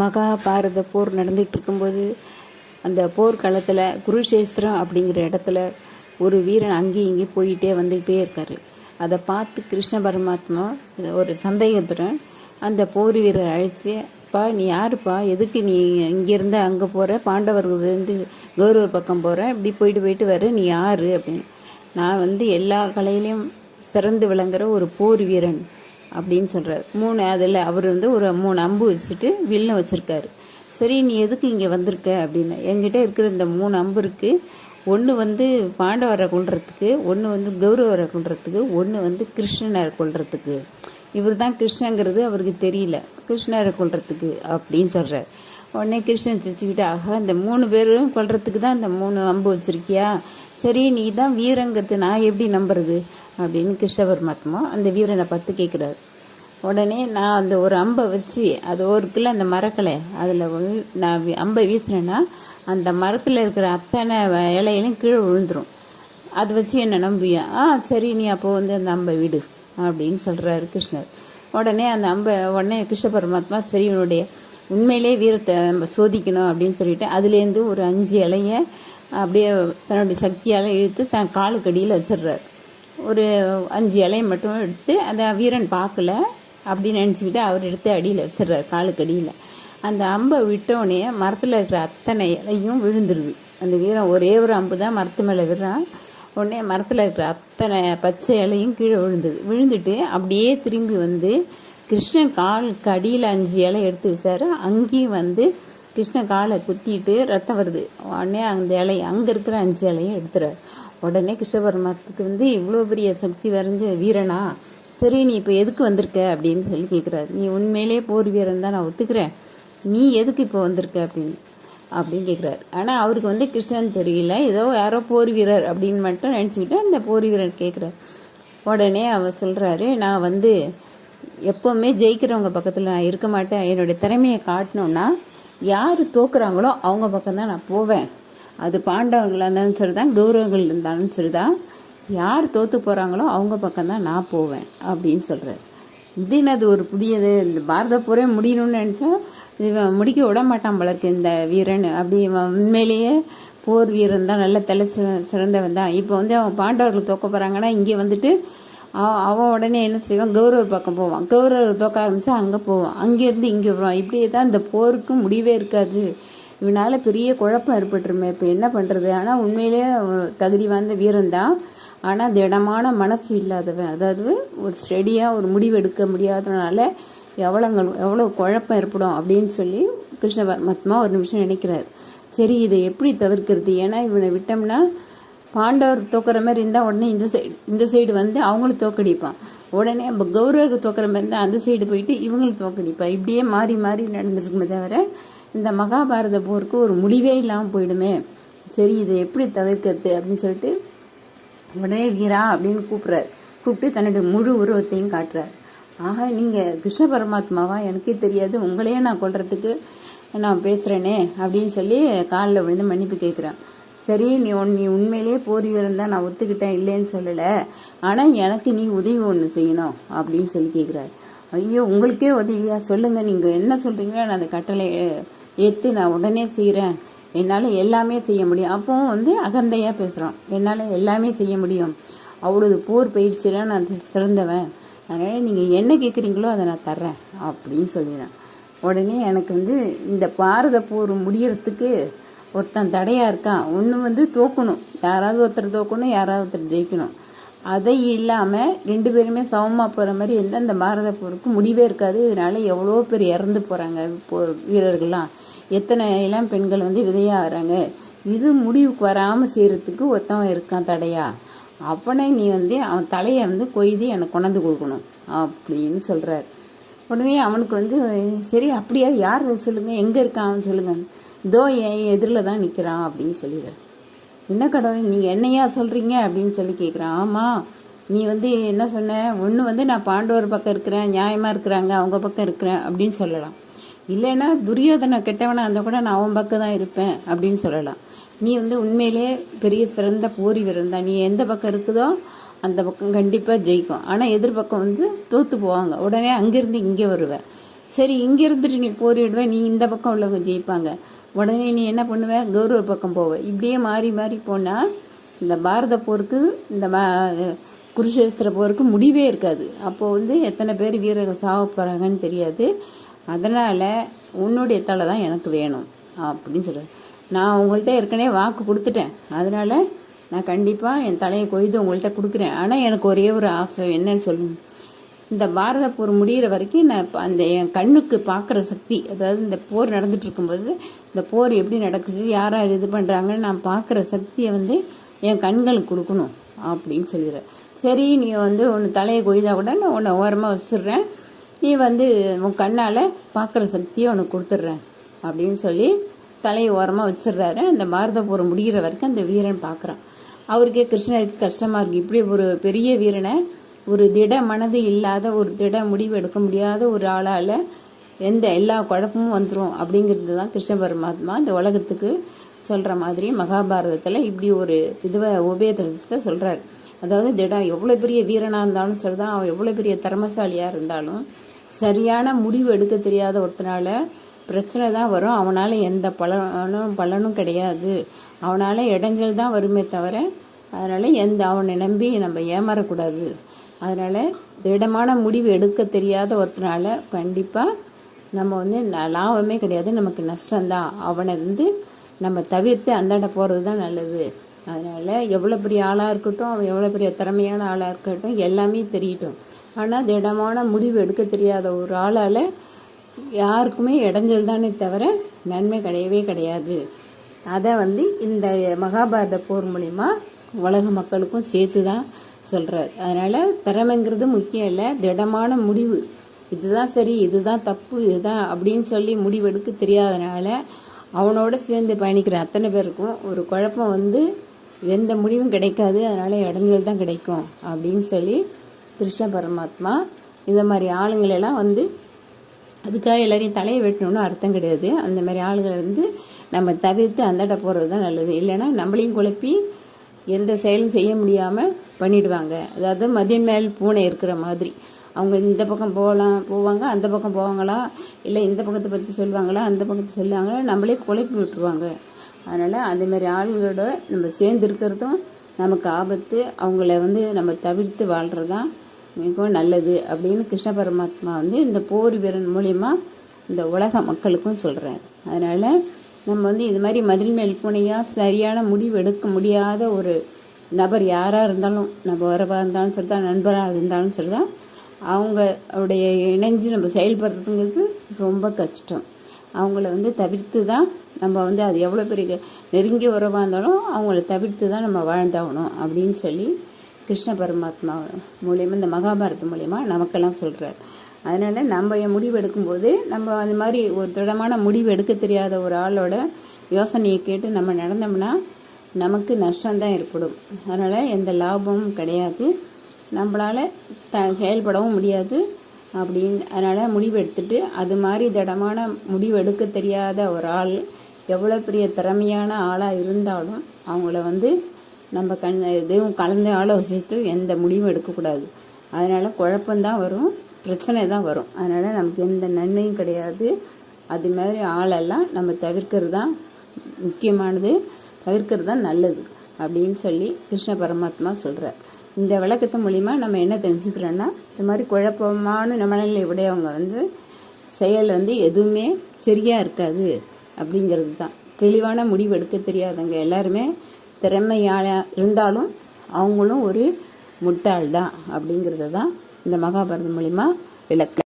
மகாபாரத போர் நடந்துட்டு இருக்கும்போது அந்த போர்க்களத்தில் குருஷேஸ்திரம் அப்படிங்கிற இடத்துல ஒரு வீரன் அங்கேயும் இங்கேயும் போயிட்டே வந்துக்கிட்டே இருக்காரு. அதை பார்த்து கிருஷ்ண பரமாத்மா ஒரு சந்தேகத்துடன் அந்த போர் வீரரை அழைத்து பா நீ யாருப்பா? எதுக்கு நீ இங்கேருந்து அங்கே போகிற பாண்டவர்கள்லேருந்து கௌரவர் பக்கம் போகிற இப்படி போயிட்டு போயிட்டு வர நீ யார்? அப்படின்னு. நான் வந்து எல்லா கலையிலையும் சிறந்து விளங்குற ஒரு போர் வீரன். அப்படின்னு சொல்கிறார் மூணு அதில் அவர் வந்து ஒரு மூணு அம்பு வச்சுட்டு வில்லை வச்சுருக்காரு. சரி நீ எதுக்கு இங்கே வந்திருக்க அப்படின்னு. என்கிட்ட இருக்கிற இந்த மூணு அம்பு இருக்குது ஒன்று வந்து பாண்டவரை கொள்றதுக்கு ஒன்று வந்து கௌரவரை கொள்றதுக்கு ஒன்று வந்து கிருஷ்ணனை கொள்றதுக்கு இவர் தான் கிருஷ்ணங்கிறது அவருக்கு தெரியல. கிருஷ்ணரை கொள்றதுக்கு அப்படின்னு சொல்கிறார் உடனே கிருஷ்ணன் தெரிச்சுக்கிட்டு ஆகா இந்த மூணு பேரும் கொள்றதுக்கு தான் இந்த மூணு அம்பு வச்சிருக்கியா? சரி நீ தான் வீரங்கிறது. நான் எப்படி நம்புறது? அப்படின்னு கிருஷ்ண பரமாத்மா அந்த வீரனை பார்த்து கேட்குறாரு உடனே நான் அந்த ஒரு அம்பை வச்சு அது ஒரு கிலோ அந்த மரக்கலை அதில் நான் அம்பை வீசினேன்னா அந்த மரத்தில் இருக்கிற அத்தனை வ- இலையிலும் கீழே விழுந்துடும் அது வச்சு என்ன நம்பியா ஆ சரி நீ அப்போ வந்து அந்த அம்பை விடு அப்படின்னு சொல்கிறாரு கிருஷ்ணர். உடனே அந்த அம்பை உடனே கிருஷ்ண பரமாத்மா சரி உன்னுடைய உண்மையிலே வீரத்தை நம்ம சோதிக்கணும் அப்படின்னு சொல்லிட்டு அதுலேருந்து ஒரு அஞ்சு இலைய அப்படியே தன்னுடைய சக்தியால் இழுத்து தன் காலுக்கடியில் வச்சிடுறாரு. ஒரு அஞ்சு இலையை மட்டும் எடுத்து அந்த வீரன் பார்க்கல அப்படின்னு நினச்சிக்கிட்டு அவர் எடுத்து அடியில் வச்சிடுறாரு காலுக்கு அடியில். அந்த அம்பை விட்டோடனே மரத்தில் இருக்கிற அத்தனை இலையும் விழுந்துருது. அந்த வீரன் ஒரே ஒரு அம்பு தான் மரத்து மேலே விடுறான். உடனே மரத்தில் இருக்கிற அத்தனை பச்சை இலையும் கீழே விழுந்தது. விழுந்துட்டு அப்படியே திரும்பி வந்து கிருஷ்ணன் காலுக்கு அடியில் அஞ்சு இலை எடுத்து வச்சாரு. அங்கேயும் வந்து கிருஷ்ணன் காலை குத்திட்டு ரத்தம் வருது. உடனே அந்த இலை அங்கே இருக்கிற அஞ்சு இலையும் எடுத்துறாரு. உடனே கிருஷ்ண பரமாத்துக்கு வந்து இவ்வளோ பெரிய சக்தி வரைஞ்ச வீரனா? சரி நீ இப்போ எதுக்கு வந்திருக்க? அப்படின்னு சொல்லி கேட்குறாரு நீ உண்மையிலே போர் வீரன் தான் நான் ஒத்துக்கிறேன். நீ எதுக்கு இப்போ வந்திருக்க அப்படின்னு அப்படின்னு கேட்குறாரு ஆனால் அவருக்கு வந்து கிருஷ்ணன் தெரியல. ஏதோ யாரோ போர் வீரர் அப்படின்னு மட்டும் நினச்சிக்கிட்டு அந்த போர் வீரர் கேட்குறாரு உடனே அவர் சொல்கிறாரு நான் வந்து எப்போவுமே ஜெயிக்கிறவங்க பக்கத்தில் நான் இருக்க மாட்டேன். என்னுடைய திறமையை காட்டினோன்னா யார் தோக்குறாங்களோ அவங்க பக்கம் தான் நான் போவேன். அது பாண்டவங்களாக இருந்தாலும் சரி தான் கௌரவங்கள் இருந்தாலும் சரி தான் யார் தோற்று போகிறாங்களோ அவங்க பக்கம் தான் நான் போவேன் அப்படின்னு சொல்கிறார் இது என்னது ஒரு புதியது? இந்த பாரத போரே முடியணும்னு நினச்சா இவன் முடிக்க விட மாட்டான் போல இந்த வீரன். அப்படி இவன் உண்மையிலேயே போர் வீரன் தான் நல்ல தலை சிற- சிறந்தவன் தான். இப்போ வந்து அவன் பாண்டவர்கள் தோக்க போகிறாங்கன்னா இங்கே வந்துட்டு அவன் உடனே என்ன செய்வான்? கௌரவர் பக்கம் போவான். கௌரவர் தோக்க ஆரம்பிச்சா அங்கே போவான். அங்கேருந்து இங்கே வருவான். இப்படியே தான் இந்த போருக்கு முடிவே இருக்காது. இவனால் பெரிய குழப்பம் ஏற்பட்டுருமே. இப்போ என்ன பண்ணுறது ஆனால் உண்மையிலேயே ஒரு தகுதி வாய்ந்த வீரன் தான். ஆனால் திடமான மனசு இல்லாதவன். அதாவது ஒரு ஸ்டெடியாக ஒரு முடிவு எடுக்க முடியாதனால எவ்வளோங்கள் எவ்வளோ குழப்பம் ஏற்படும் அப்படின்னு சொல்லி கிருஷ்ண பரமாத்மா ஒரு நிமிஷம் நினைக்கிறார். சரி இதை எப்படி தவிர்க்கிறது? ஏன்னா இவனை விட்டோம்னா பாண்டவர் தோக்குற மாதிரி இருந்தால் உடனே இந்த சைடு இந்த சைடு வந்து அவங்களும் தோக்கடிப்பான். உடனே இப்போ கௌரவருக்கு தோக்குற மாதிரி இருந்தால் அந்த சைடு போயிட்டு இவங்களும் தோக்கடிப்பான். இப்படியே மாறி மாறி நடந்துருக்குமே தவிர இந்த மகாபாரத போருக்கு ஒரு முடிவே இல்லாமல் போயிடுமே. சரி இதை எப்படி தவிர்க்கிறது அப்படின்னு சொல்லிட்டு உடனே வீரா அப்படின்னு கூப்பிட்றாரு. கூப்பிட்டு தன்னுடைய முழு உருவத்தையும் காட்டுறாரு. ஆக நீங்கள் கிருஷ்ண பரமாத்மாவா? எனக்கே தெரியாது. உங்களையே நான் கொள்றதுக்கு நான் பேசுகிறேனே அப்படின்னு சொல்லி காலில் விழுந்து மன்னிப்பு கேட்குறேன் சரி நீ உன் நீ உண்மையிலேயே போர் வீரன் தான். நான் ஒத்துக்கிட்டேன் இல்லைன்னு சொல்லலை. ஆனால் எனக்கு நீ உதவி ஒன்று செய்யணும் அப்படின்னு சொல்லி கேட்குறாரு. ஐயோ உங்களுக்கே உதவியா? சொல்லுங்கள் நீங்கள் என்ன சொல்கிறீங்களோ நான் அந்த கட்டளை ஏற்று நான் உடனே செய்கிறேன் என்னால் எல்லாமே செய்ய முடியும். அப்போவும் வந்து அகந்தையாக பேசுகிறான் என்னால் எல்லாமே செய்ய முடியும். அவ்வளோது போர் பயிற்சியெலாம் நான் சிறந்தவன். அதனால் நீங்கள் என்ன கேட்குறீங்களோ அதை நான் தர்றேன் அப்படின்னு சொல்லிடுறேன். உடனே எனக்கு வந்து இந்த பாரத போர் முடியறதுக்கு ஒருத்தன் தடையாக இருக்கான். ஒன்று வந்து தோக்கணும். யாராவது ஒருத்தர் தோக்கணும் யாராவது ஒருத்தர் ஜெயிக்கணும். அதை இல்லாமல் ரெண்டு பேருமே சமமாக போகிற மாதிரி எந்த அந்த பாரத போருக்கு முடிவே இருக்காது. இதனால் எவ்வளோ பேர் இறந்து போகிறாங்க போ வீரர்கள்லாம். எத்தனை இளம் பெண்கள் வந்து விதையாகிறாங்க இது முடிவுக்கு வராமல் செய்கிறதுக்கு ஒருத்தவன் இருக்கான் தடையா? அவனை நீ வந்து அவன் தலையை வந்து கொய்து எனக்கு கொண்டாந்து கொடுக்கணும் அப்படின்னு சொல்கிறார் உடனே அவனுக்கு வந்து சரி அப்படியா? யார் சொல்லுங்கள் எங்கே இருக்கான் அவன் சொல்லுங்க. இதோ என் எதிரில் தான் நிற்கிறான் அப்படின்னு சொல்லிடுறார். என்ன கடவுள் நீங்கள் என்னையா சொல்கிறீங்க அப்படின்னு சொல்லி கேட்குறான் ஆமாம் நீ வந்து என்ன சொன்ன? ஒன்று வந்து நான் பாண்டவர் பக்கம் இருக்கிறேன் நியாயமாக இருக்கிறாங்க அவங்க பக்கம் இருக்கிறேன் அப்படின்னு சொல்லலாம். இல்லைன்னா துரியோதனை கெட்டவனாக இருந்தால் கூட நான் அவன் பக்கம் தான் இருப்பேன் அப்படின்னு சொல்லலாம். நீ வந்து உண்மையிலே பெரிய சிறந்த போரி வீரன் தான் நீ எந்த பக்கம் இருக்குதோ அந்த பக்கம் கண்டிப்பாக ஜெயிக்கும். ஆனால் எதிர்பக்கம் வந்து தோற்று போவாங்க. உடனே அங்கேருந்து இங்கே வருவேன் சரி இங்கே இருந்துட்டு நீ விடுவேன் நீ இந்த பக்கம் உள்ளவங்க ஜெயிப்பாங்க. உடனே நீ என்ன பண்ணுவ? கௌரவ பக்கம் போவ. இப்படியே மாறி மாறி போனால் இந்த பாரத போருக்கு இந்த மா குருஷேஸ்திர போருக்கு முடிவே இருக்காது. அப்போது வந்து எத்தனை பேர் வீரர்கள் சாக போகிறாங்கன்னு தெரியாது. அதனால் உன்னுடைய தலை தான் எனக்கு வேணும் அப்படின்னு சொல்கிறேன் நான் உங்கள்கிட்ட ஏற்கனவே வாக்கு கொடுத்துட்டேன். அதனால் நான் கண்டிப்பாக என் தலையை கொய்து உங்கள்கிட்ட கொடுக்குறேன். ஆனால் எனக்கு ஒரே ஒரு ஆசை என்னன்னு சொல்லணும் இந்த பாரத போர் முடிகிற வரைக்கும் நான் அந்த என் கண்ணுக்கு பார்க்குற சக்தி அதாவது இந்த போர் நடந்துட்டு இருக்கும்போது இந்த போர் எப்படி நடக்குது யார் யார் இது பண்ணுறாங்கன்னு நான் பார்க்குற சக்தியை வந்து என் கண்களுக்கு கொடுக்கணும் அப்படின்னு சொல்லிடுறேன் சரி நீ வந்து ஒன்று தலையை கொய்தா கூட நான் உன்னை ஓரமாக வச்சிடுறேன். நீ வந்து உன் கண்ணால் பார்க்குற சக்தியை உனக்கு கொடுத்துட்றேன் அப்படின்னு சொல்லி தலையை ஓரமாக வச்சிடுறாரு. அந்த பாரத போர் முடிகிற வரைக்கும் அந்த வீரன் பார்க்குறான். அவருக்கே கிருஷ்ணருக்கு கஷ்டமாக இருக்குது இப்படி ஒரு பெரிய வீரனை ஒரு திட மனது இல்லாத ஒரு திட முடிவு எடுக்க முடியாத ஒரு ஆளால் எந்த எல்லா குழப்பமும் வந்துடும் அப்படிங்கிறது தான் கிருஷ்ண பரமாத்மா இந்த உலகத்துக்கு சொல்கிற மாதிரி மகாபாரதத்தில் இப்படி ஒரு இதுவை உபயோகத்தை சொல்கிறார் அதாவது திடம் எவ்வளோ பெரிய வீரனாக இருந்தாலும் சரிதான். அவன் எவ்வளோ பெரிய திறமசாலியாக இருந்தாலும் சரியான முடிவு எடுக்க தெரியாத ஒருத்தனால பிரச்சனை தான் வரும். அவனால் எந்த பலனும் பலனும் கிடையாது. அவனால் இடைஞ்சல் தான் வருமே தவிர அதனால் எந்த அவனை நம்பி நம்ம ஏமாறக்கூடாது. அதனால் திடமான முடிவு எடுக்க தெரியாத ஒருத்தனால கண்டிப்பாக நம்ம வந்து லாபமே கிடையாது. நமக்கு நஷ்டம்தான். அவனை வந்து நம்ம தவிர்த்து அந்தாண்ட போகிறது தான் நல்லது. அதனால் எவ்வளோ பெரிய ஆளாக இருக்கட்டும் அவன் எவ்வளோ பெரிய திறமையான ஆளாக இருக்கட்டும் எல்லாமே தெரியட்டும். ஆனால் திடமான முடிவு எடுக்க தெரியாத ஒரு ஆளால் யாருக்குமே இடைஞ்சல் தானே தவிர நன்மை கிடையவே கிடையாது. அதை வந்து இந்த மகாபாரத போர் மூலிமா உலக மக்களுக்கும் சேர்த்து தான் சொல்கிறார் அதனால் திறமைங்கிறது முக்கியம் இல்லை திடமான முடிவு. இதுதான் சரி இதுதான் தப்பு இதுதான் அப்படின்னு சொல்லி முடிவெடுக்க தெரியாதனால அவனோட சேர்ந்து பயணிக்கிற அத்தனை பேருக்கும் ஒரு குழப்பம் வந்து எந்த முடிவும் கிடைக்காது அதனால் இடைஞ்சல் தான் கிடைக்கும் அப்படின்னு சொல்லி கிருஷ்ண பரமாத்மா. இந்த மாதிரி ஆளுங்களெல்லாம் வந்து அதுக்காக எல்லாரையும் தலையை வெட்டணும்னு அர்த்தம் கிடையாது. அந்த மாதிரி ஆளுகளை வந்து நம்ம தவிர்த்து அந்தாண்ட போகிறது தான் நல்லது. இல்லைன்னா நம்மளையும் குழப்பி எந்த செயலும் செய்ய முடியாமல் பண்ணிடுவாங்க. அதாவது மதியம் மேல் பூனை இருக்கிற மாதிரி. அவங்க இந்த பக்கம் போகலாம் போவாங்க அந்த பக்கம் போவாங்களா? இல்லை இந்த பக்கத்தை பற்றி சொல்லுவாங்களா அந்த பக்கத்தை சொல்லுவாங்களா? நம்மளே குழப்பி விட்டுருவாங்க. அதனால் அந்த மாதிரி ஆளுங்களோட நம்ம சேர்ந்து இருக்கிறதும் நமக்கு ஆபத்து. அவங்கள வந்து நம்ம தவிர்த்து வாழ்கிறது தான் மிகவும் நல்லது அப்படின்னு கிருஷ்ண பரமாத்மா வந்து இந்த போர் வீரன் மூலயமா இந்த உலக மக்களுக்கும் சொல்கிறார் அதனால் நம்ம வந்து இது மாதிரி மதில் மேல் பூனையாக சரியான முடிவு எடுக்க முடியாத ஒரு நபர் யாராக இருந்தாலும் நம்ம உறவாக இருந்தாலும் சரி தான் நண்பராக இருந்தாலும் சரி தான் அவங்களுடைய இணைஞ்சு நம்ம செயல்படுறதுங்கிறது ரொம்ப கஷ்டம். அவங்கள வந்து தவிர்த்து தான் நம்ம வந்து அது எவ்வளோ பெரிய நெருங்கிய உறவாக இருந்தாலும் அவங்கள தவிர்த்து தான் நம்ம வாழ்ந்தாகணும் அப்படின்னு சொல்லி கிருஷ்ண பரமாத்மா மூலியமாக இந்த மகாபாரதம் மூலியமாக நமக்கெல்லாம் சொல்கிறார் அதனால் நம்ம என் முடிவு எடுக்கும்போது நம்ம அந்த மாதிரி ஒரு திடமான முடிவு எடுக்க தெரியாத ஒரு ஆளோட யோசனையை கேட்டு நம்ம நடந்தோம்னா நமக்கு நஷ்டம்தான் ஏற்படும். அதனால் எந்த லாபமும் கிடையாது. நம்மளால் த செயல்படவும் முடியாது. அப்படின்னு அதனால் முடிவு எடுத்துட்டு அது மாதிரி திடமான முடிவு எடுக்க தெரியாத ஒரு ஆள் எவ்வளோ பெரிய திறமையான ஆளாக இருந்தாலும் அவங்கள வந்து நம்ம கண் எதுவும் கலந்து ஆலோசித்து எந்த முடிவும் எடுக்கக்கூடாது. அதனால் குழப்பம்தான் வரும் பிரச்சனை தான் வரும். அதனால் நமக்கு எந்த நன்மையும் கிடையாது. அது மாதிரி ஆளெல்லாம் நம்ம தவிர்க்கிறது தான் முக்கியமானது. தவிர்க்கிறது தான் நல்லது அப்படின்னு சொல்லி கிருஷ்ண பரமாத்மா சொல்கிறார் இந்த விளக்கத்து மூலிமா நம்ம என்ன தெரிஞ்சுக்கிறோன்னா இந்த மாதிரி குழப்பமான மனநிலை உடையவங்க வந்து செயல் வந்து எதுவுமே சரியாக இருக்காது அப்படிங்கிறது தான் தெளிவான முடிவு எடுக்க தெரியாதவங்க எல்லாருமே திறமையான இருந்தாலும் அவங்களும் ஒரு முட்டாள் தான் அப்படிங்கிறது தான் இந்த மகாபாரதம் மூலிமா விளக்கு.